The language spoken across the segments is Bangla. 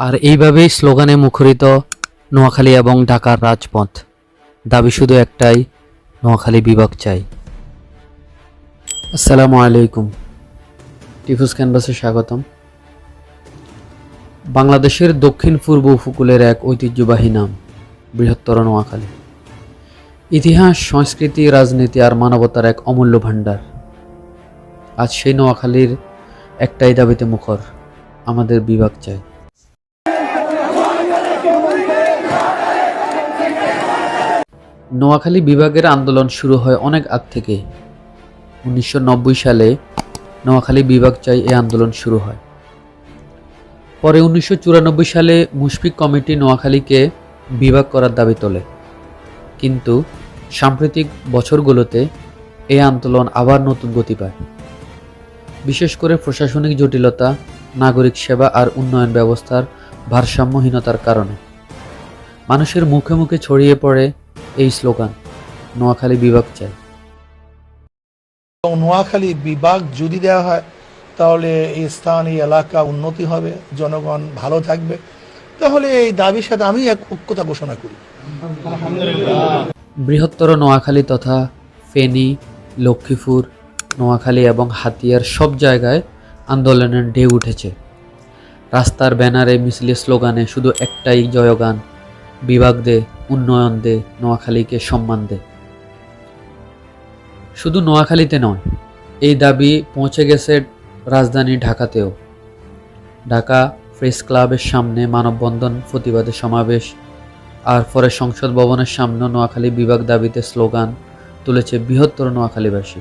আর এইভাবেই স্লোগানে মুখরিত নোয়াখালী এবং ঢাকার রাজপথ। দাবি শুধু একটাই, নোয়াখালী বিভাগ চাই। আসসালামু আলাইকুম। টিফুস ক্যানভাসে স্বাগতম। বাংলাদেশের দক্ষিণ পূর্ব উপকূলের এক ঐতিহ্যবাহী নাম, বৃহত্তর নোয়াখালী। ইতিহাস, সংস্কৃতি, রাজনীতি আর মানবতার এক অমূল্য ভাণ্ডার। আজ সেই নোয়াখালীর একটাই দাবিতে মুখর, আমাদের বিভাগ চাই। নোয়াখালী বিভাগের আন্দোলন শুরু হয় অনেক আগ থেকে। উনিশশো নব্বই সালে নোয়াখালী বিভাগ চাই এই আন্দোলন শুরু হয়। পরে উনিশশো চুরানব্বই সালে মুশফিক কমিটি নোয়াখালীকে বিভাগ করার দাবি তোলে। কিন্তু সাম্প্রতিক বছরগুলোতে এই আন্দোলন আবার নতুন গতি পায়। বিশেষ করে প্রশাসনিক জটিলতা, নাগরিক সেবা আর উন্নয়ন ব্যবস্থার ভারসাম্যহীনতার কারণে। মানুষের মুখে মুখে ছড়িয়ে পড়ে এই স্লোগান নোয়াখালী বিভাগ চাই। এবং নোয়াখালী বিভাগ যদি দেওয়া হয় তাহলে এই স্থান এই এলাকা উন্নতি হবে জনগণ ভালো থাকবে। তাহলে এই দাবির সাথে আমি এক ঐক্যতা ঘোষণা করি। বৃহত্তর নোয়াখালী তথা ফেনী লক্ষ্মীপুর নোয়াখালী এবং হাতিয়ার সব জায়গায় আন্দোলনের ঢেউ উঠেছে। রাস্তার ব্যানারে মিছিলে স্লোগানে শুধু একটাই জয়গান বিভাগ দে উন্নয়ন দে, নোয়াখালীকে সম্মান দে। শুধু নোয়াখালীতে নয়, এই দাবি পৌঁছে গেছে রাজধানী ঢাকাতেও। ঢাকা প্রেস ক্লাবের সামনে মানববন্ধন, প্রতিবাদে সমাবেশ আর পরে সংসদ ভবনের সামনে নোয়াখালী বিভাগ দাবিতে স্লোগান তুলেছে বৃহত্তর নোয়াখালীবাসী।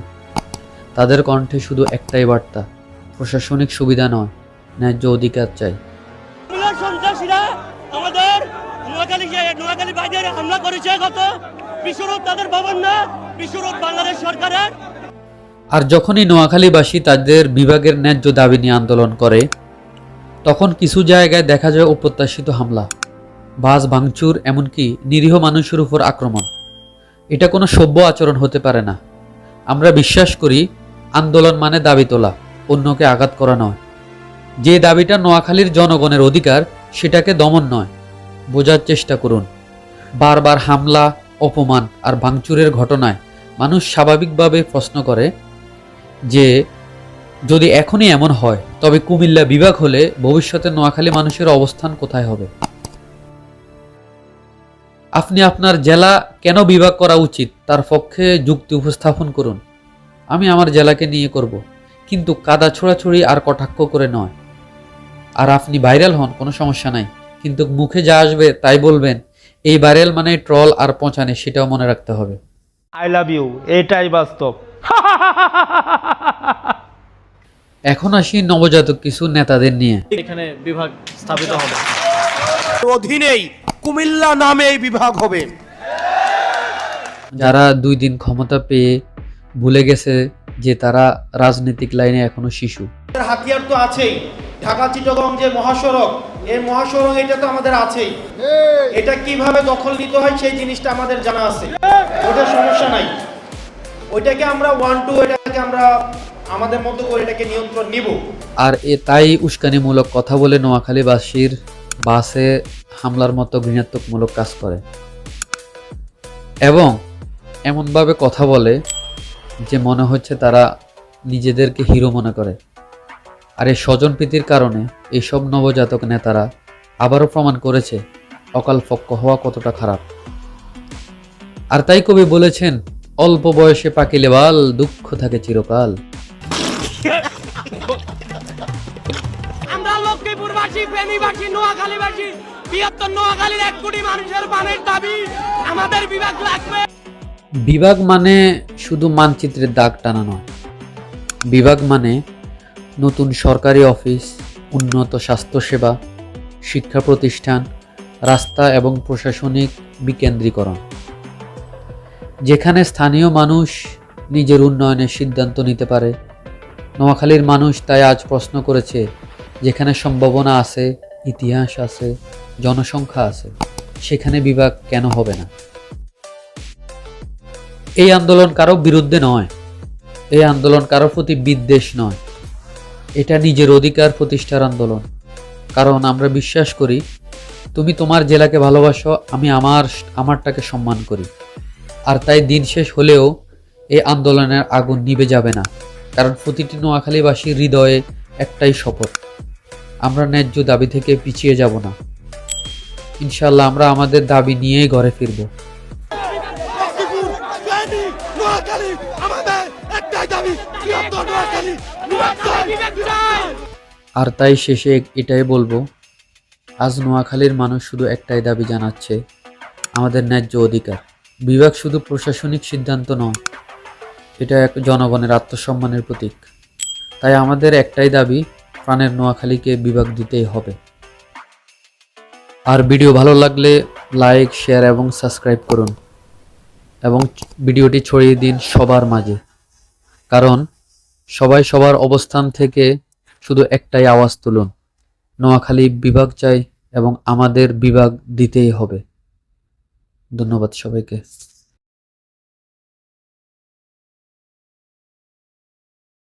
তাদের কণ্ঠে শুধু একটাই বার্তা, প্রশাসনিক সুবিধা নয়, ন্যায্য অধিকার চাই। আমাদের নোয়াখালী নোয়াখালী হামলা করেছে গত তাদের ভবন না বাংলাদেশ সরকারের। আর যখনই নোয়াখালীবাসী তাদের বিভাগের ন্যায্য দাবি নিয়ে আন্দোলন করে, তখন কিছু জায়গায় দেখা যায় অপ্রত্যাশিত হামলা। বাস ভাঙচুর, এমনকি নিরীহ মানুষের উপর আক্রমণ। এটা কোনো সভ্য আচরণ হতে পারে না। আমরা বিশ্বাস করি, আন্দোলন মানে দাবি তোলা, অন্যকে আঘাত করা নয়। যে দাবিটা নোয়াখালীর জনগণের অধিকার, সেটাকে দমন নয়। বোঝার চেষ্টা করুন। বারবার হামলা, অপমান আর ভাঙচুরের ঘটনায় মানুষ স্বাভাবিকভাবে প্রশ্ন করে যে, যদি এখনই এমন হয়, তবে কুমিল্লা বিভাগ হলে ভবিষ্যতে নোয়াখালী মানুষের অবস্থান কোথায় হবে? আপনি আপনার জেলা কেন বিভাগ করা উচিত, তার পক্ষে যুক্তি উপস্থাপন করুন। আমি আমার জেলাকে নিয়ে করব, কিন্তু কাদা ছোড়াছড়ি আর কটাক্ষ করে নয়। আর আপনি ভাইরাল হন, কোনো সমস্যা নাই। কিন্তু মুখে যা আসবে তাই বলবেন। এই ভাইরাল মানে ট্রল আর পৌঁছানে সেটাও মনে রাখতে হবে। আই লাভ ইউ এটাই বাস্তব। এখন আসি নবজাতক কিছু নেতাদের নিয়ে। এখানে বিভাগ স্থাপিত হবে। অধীনেই কুমিল্লা নামে এই বিভাগ হবে। যারা দুই দিন ক্ষমতা পেয়ে ভুলে গেছে যে তারা রাজনৈতিক লাইনে এখনও শিশু। হাতিয়ার তো আছেই। ঢাকা চিটগং যে মহাসড়ক এই মহাসড়ক এটা তো আমাদের আছেই। এটা কীভাবে দখল নিতে হয় সেই জিনিসটা আমাদের জানা আছে। ওটার সমস্যা নাই। ওইটাকে আমরা ওয়ান টু এটাকে আমরা আমাদের মতো করে এটাকে নিয়ন্ত্রণ নিব। আর এ তাই উস্কানিমূলক কথা বলে নোয়াখালীবাসীর বাসে হামলার মতো ঘৃণাত্মকমূলক কাজ করে। এবং এমনভাবে কথা বলে যে মনে হচ্ছে তারা নিজেদেরকে হিরো মনে করে। আর এই স্বজন প্রীতির কারণে এইসব নবজাতক নেতারা আবারও প্রমাণ করেছে অকাল ফক্ক হওয়া কতটা খারাপ। আর তাই কবি বলেছেন অল্প বয়সে পাকিলে বাল দুঃখ থাকে চিরকাল। আমরা লক্ষ্মীপুরবাসী ফেনীবাসী নোয়াখালীবাসী বৃহত্তর নোয়াখালীর এক কোটি মানুষের পানের দাবি আমাদের বিভাগ লাগবে। বিভাগ মানে শুধু মানচিত্রের দাগ টানা নয়। বিভাগ মানে নতুন সরকারি অফিস, উন্নত স্বাস্থ্যসেবা, শিক্ষা প্রতিষ্ঠান, রাস্তা এবং প্রশাসনিক বিকেন্দ্রীকরণ। যেখানে স্থানীয় মানুষ নিজের উন্নয়নের সিদ্ধান্ত নিতে পারে। নোয়াখালীর মানুষ তাই আজ প্রশ্ন করেছে, যেখানে সম্ভাবনা আছে, ইতিহাস আছে, জনসংখ্যা আছে, সেখানে বিভাগ কেন হবে না? এই আন্দোলন কারও বিরুদ্ধে নয়। এই আন্দোলন কারও প্রতি বিদ্বেষ নয়। এটা নিজের অধিকার প্রতিষ্ঠার আন্দোলন। কারণ আমরা বিশ্বাস করি, তুমি তোমার জেলাকে ভালোবাসো, আমি আমার, আমারটাকে সম্মান করি। আর তাই দিন শেষ হলেও এই আন্দোলনের আগুন নিভে যাবে না। কারণ প্রতিটি নোয়াখালীবাসীর হৃদয়ে একটাই শপথ, আমরা ন্যায্য দাবি থেকে পিছিয়ে যাব না। ইনশাল্লাহ আমরা আমাদের দাবি নিয়েই ঘরে ফিরবো। আর তাই শেষে এটাই বলব, আজ নোয়াখালীর মানুষ শুধু একটাই দাবি জানাচ্ছে, আমাদের ন্যায্য অধিকার। বিভাগ শুধু প্রশাসনিক সিদ্ধান্ত নয়, এটা এক জনগণের আত্মসম্মানের প্রতীক। তাই আমাদের একটাই দাবি, প্রাণের নোয়াখালীকে বিভাগ দিতেই হবে। আর ভিডিও ভালো লাগলে লাইক, শেয়ার এবং সাবস্ক্রাইব করুন। এবং ভিডিওটি ছড়িয়ে দিন সবার মাঝে। কারণ সবাই সবার অবস্থান থেকে শুধু একটাই আওয়াজ তুলুন। নোয়াখালী বিভাগ চাই এবং আমাদের বিভাগ দিতেই হবে। ধন্যবাদ সবাইকে।